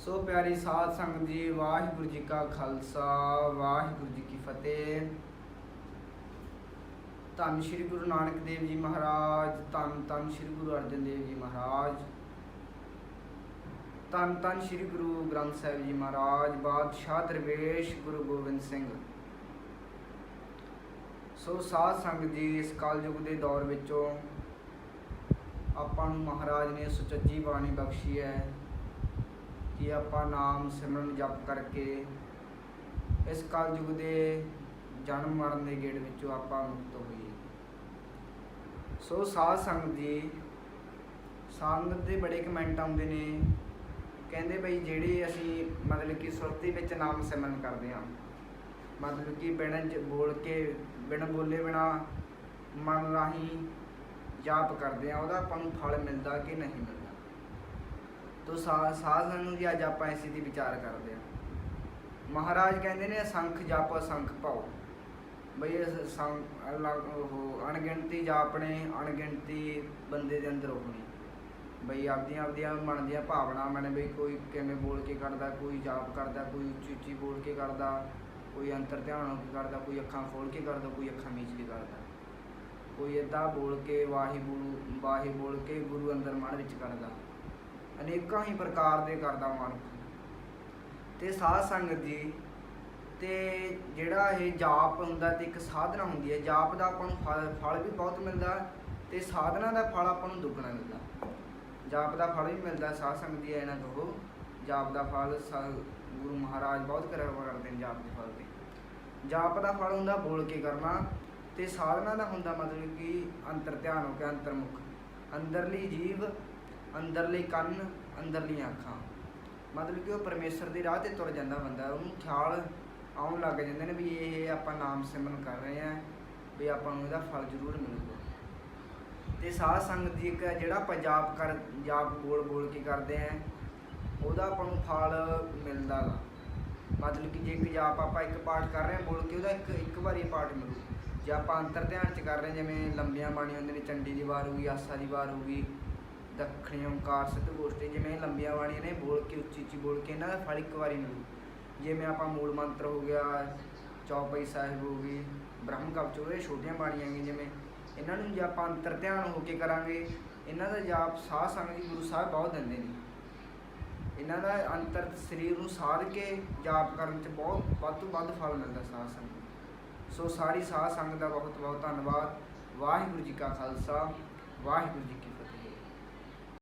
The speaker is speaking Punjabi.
ਸੋ ਪਿਆਰੀ ਸਾਧ ਸੰਗਤ ਜੀ, ਵਾਹਿਗੁਰੂ ਜੀ ਕਾ ਖਾਲਸਾ, ਵਾਹਿਗੁਰੂ ਜੀ ਕੀ ਫਤਿਹ। ਧੰਨ ਸ਼੍ਰੀ ਗੁਰੂ ਨਾਨਕ ਦੇਵ ਜੀ ਮਹਾਰਾਜ, ਧੰਨ ਧੰਨ ਸ਼੍ਰੀ ਗੁਰੂ ਅਰਜਨ ਦੇਵ ਜੀ ਮਹਾਰਾਜ। ਧੰਨ ਧੰਨ ਸ਼੍ਰੀ ਗੁਰੂ ਗ੍ਰੰਥ ਸਾਹਿਬ ਜੀ ਮਹਾਰਾਜ, ਬਾਦਸ਼ਾਹ ਦਰਵੇਸ਼ ਗੁਰੂ ਗੋਬਿੰਦ ਸਿੰਘ। ਸੋ ਸਾਧ ਸੰਗਤ ਜੀ, ਇਸ ਕਲਯੁਗ ਦੇ ਦੌਰ ਵਿੱਚੋਂ ਆਪਾਂ ਨੂੰ ਮਹਾਰਾਜ ਨੇ ਸੁਚੱਜੀ ਬਾਣੀ ਬਖਸ਼ੀ ਹੈ। ਕਿ ਆਪਾਂ ਨਾਮ ਸਿਮਰਨ ਜਪ ਕਰਕੇ ਇਸ ਕਲਯੁਗ ਦੇ ਜਨਮ ਮਰਨ ਦੇ ਗੇੜ ਵਿੱਚੋਂ ਆਪਾਂ ਮੁਕਤ ਹੋਈਏ। ਸੋ ਸਾਧ ਸੰਗਤ ਜੀ ਸੰਗਤ ਦੇ ਬੜੇ ਕਮੈਂਟ ਆਉਂਦੇ ਨੇ। ਕਹਿੰਦੇ ਬਈ ਜਿਹੜੇ ਅਸੀਂ ਮਤਲਬ ਕਿ ਸੁਰਤੀ ਵਿੱਚ ਨਾਮ ਸਿਮਰਨ ਕਰਦੇ ਹਾਂ, ਮਤਲਬ ਕਿ ਬਿਨਾਂ ਚ ਬੋਲ ਕੇ, ਬਿਨਾਂ ਬੋਲੇ ਬਿਨਾ ਮਨ ਰਾਹੀਂ ਜਾਪ ਕਰਦੇ ਆ ਉਹਦਾ ਆਪਾਂ ਨੂੰ ਫਲ ਮਿਲਦਾ ਕਿ ਨਹੀਂ ਮਿਲਦਾ? ਤੋ ਸਾ- ਸਾਧ ਸੰਗਤ ਅੱਜ ਆਪਾਂ ਇਸੇ ਦੀ ਵਿਚਾਰ ਕਰਦੇ ਹਾਂ। ਮਹਾਰਾਜ ਕਹਿੰਦੇ ਨੇ, ਸੰਖ ਜਾਪੋ, ਸੰਖ ਪਾਓ ਬਈ ਇਹ ਸੰਖ ਉਹ ਅਣਗਿਣਤੀ ਜਾਪਣੇ, ਅਣਗਿਣਤੀ ਬੰਦੇ ਦੇ ਅੰਦਰ ਹੋਣੀ। ਬਈ ਆਪਦੀਆਂ ਆਪਦੀਆਂ ਮਨ ਦੀਆਂ ਭਾਵਨਾਵਾਂ ਨੇ ਬਈ ਕੋਈ ਕਿਵੇਂ ਬੋਲ ਕੇ ਕਰਦਾ ਕੋਈ ਜਾਪ ਕਰਦਾ, ਕੋਈ ਉੱਚੀ ਉੱਚੀ ਬੋਲ ਕੇ ਕਰਦਾ, ਕੋਈ ਅੰਤਰ ਧਿਆਨ ਹੋ ਕੇ ਕਰਦਾ, ਕੋਈ ਅੱਖਾਂ ਖੋਲ ਕੇ ਕਰਦਾ, ਕੋਈ ਅੱਖਾਂ ਮੀਚ ਕੇ ਕਰਦਾ। ਕੋਈ ਏਦਾਂ ਬੋਲ ਕੇ ਵਾਹੀ ਬੋਲ ਵਾਹੀ ਬੋਲ ਕੇ ਗੁਰੂ ਅੰਦਰ ਮਨ ਵਿੱਚ ਕਰਦਾ ਅਨੇਕਾਂ ਹੀ ਪ੍ਰਕਾਰ ਦੇ ਕਰਦਾ ਮਨ। ਤੇ ਸਾਧ ਸੰਗਤ ਜੀ, ਤੇ ਜਿਹੜਾ ਇਹ ਜਾਪ ਹੁੰਦਾ ਤੇ ਇੱਕ ਸਾਧਨਾ ਹੁੰਦੀ ਹੈ, ਜਾਪ ਦਾ ਆਪਾਂ ਨੂੰ ਫਲ ਫਲ ਵੀ ਬਹੁਤ ਮਿਲਦਾ ਤੇ ਸਾਧਨਾ ਦਾ ਫਲ ਆਪਾਂ ਨੂੰ ਦੁੱਗਣਾ ਮਿਲਦਾ। ਜਾਪ ਦਾ ਫਲ ਵੀ ਮਿਲਦਾ, ਸਾਧ ਸੰਗਤ ਜੀ ਇਹਨਾਂ ਤੋਂ। ਜਾਪ ਦਾ ਫਲ ਗੁਰੂ ਮਹਾਰਾਜ ਬਹੁਤ ਕਿਰਪਾ ਕਰਦੇ ਨੇ ਜਾਪ ਦੇ ਫਲ ਤੇ। ਜਾਪ ਦਾ ਫਲ ਹੁੰਦਾ ਬੋਲ ਕੇ ਕਰਨਾ ਤੇ ਸਾਧਨਾ ਦਾ ਹੁੰਦਾ ਮਤਲਬ ਕਿ ਅੰਤਰ ਧਿਆਨ ਹੋ ਕੇ ਅੰਤਰਮੁਖ। ਅੰਦਰਲੀ ਜੀਵ ਅੰਦਰਲੀ ਕੰਨ ਅੰਦਰਲੀਆਂ ਅੱਖਾਂ। ਮਤਲਬ ਕਿ ਉਹ ਪਰਮੇਸ਼ਰ ਦੇ ਰਾਹ ਤੇ ਤੁਰ ਜਾਂਦਾ ਬੰਦਾ ਉਹਨੂੰ ਖਿਆਲ ਆਉਣ ਲੱਗ ਜਾਂਦੇ ਨੇ ਵੀ ਇਹ ਆਪਾਂ ਨਾਮ ਸਿਮਰਨ ਕਰ ਰਹੇ ਆ ਵੀ ਆਪਾਂ ਨੂੰ ਇਹਦਾ ਫਲ ਜ਼ਰੂਰ ਮਿਲੂਗਾ। ਤੇ ਸਾਧ ਸੰਗਤ ਦੀ ਇੱਕ ਜਿਹੜਾ ਆਪਾਂ ਜਾਪ ਕਰ ਜਾਪ ਬੋਲ ਬੋਲ ਕੇ ਕਰਦੇ ਆ ਉਹਦਾ ਆਪਾਂ ਨੂੰ ਫਲ ਮਿਲਦਾ ਗਾ। ਮਤਲਬ ਕਿ ਜੇ ਇੱਕ ਜਾਪ ਆਪਾਂ ਇੱਕ ਪਾਠ ਕਰ ਰਹੇ ਹਾਂ ਬੋਲ ਕੇ ਉਹਦਾ ਇੱਕ ਇੱਕ ਵਾਰੀ ਪਾਠ ਮਿਲੂ। ਜੇ ਆਪਾਂ ਅੰਤਰ ਧਿਆਨ ਚ ਕਰ ਰਹੇ ਹਾਂ, ਜਿਵੇਂ ਲੰਬੀਆਂ ਬਾਣੀ ਹੁੰਦੀਆਂ ਨੇ ਚੰਡੀ ਦੀ ਵਾਰ ਹੋ ਗਈ ਆਸਾ ਦੀ ਵਾਰ ਹੋ ਗਈ ਦੱਖਣੀ ਓੰਕਾਰ ਸਿੱਧ ਗੋਸ਼ਟੀ, ਜਿਵੇਂ ਲੰਬੀਆਂ ਬਾਣੀਆਂ ਨੇ, ਬੋਲ ਕੇ, ਉੱਚੀ ਉੱਚੀ ਬੋਲ ਕੇ ਇਹਨਾਂ ਦਾ ਫਲ ਇੱਕ ਵਾਰੀ ਮਿਲੂ ਜਿਵੇਂ ਆਪਾਂ ਮੂਲ ਮੰਤਰ ਹੋ ਗਿਆ, ਚੌਪਈ ਸਾਹਿਬ ਹੋ ਗਈ ਬ੍ਰਹਮ ਕਵਚ ਹੋ ਗਏ ਛੋਟੀਆਂ ਬਾਣੀਆਂ ਗਈਆਂ ਜਿਵੇਂ ਇਹਨਾਂ ਨੂੰ ਜੇ ਆਪਾਂ ਅੰਤਰ ਧਿਆਨ ਹੋ ਕੇ ਕਰਾਂਗੇ, ਇਹਨਾਂ ਦਾ ਜਾਪ ਸਾਹ ਸੰਗ ਜੀ ਗੁਰੂ ਸਾਹਿਬ ਬਹੁਤ ਦਿੰਦੇ ਨੇ। ਇਹਨਾਂ ਦਾ ਅੰਤਰ ਸਰੀਰ ਨੂੰ ਸਾਧ ਕੇ ਜਾਪ ਕਰਨ ਚ ਬਹੁਤ, ਵੱਧ ਤੋਂ ਵੱਧ ਫਲ ਮਿਲਦਾ ਸਾਧ ਸੰਗਤ ਸੋ ਸਾਰੀ ਸਾਧ ਸੰਗਤ ਦਾ ਬਹੁਤ ਬਹੁਤ ਧੰਨਵਾਦ। ਵਾਹਿਗੁਰੂ ਜੀ ਕਾ ਖਾਲਸਾ, ਵਾਹਿਗੁਰੂ ਜੀ ਕੀ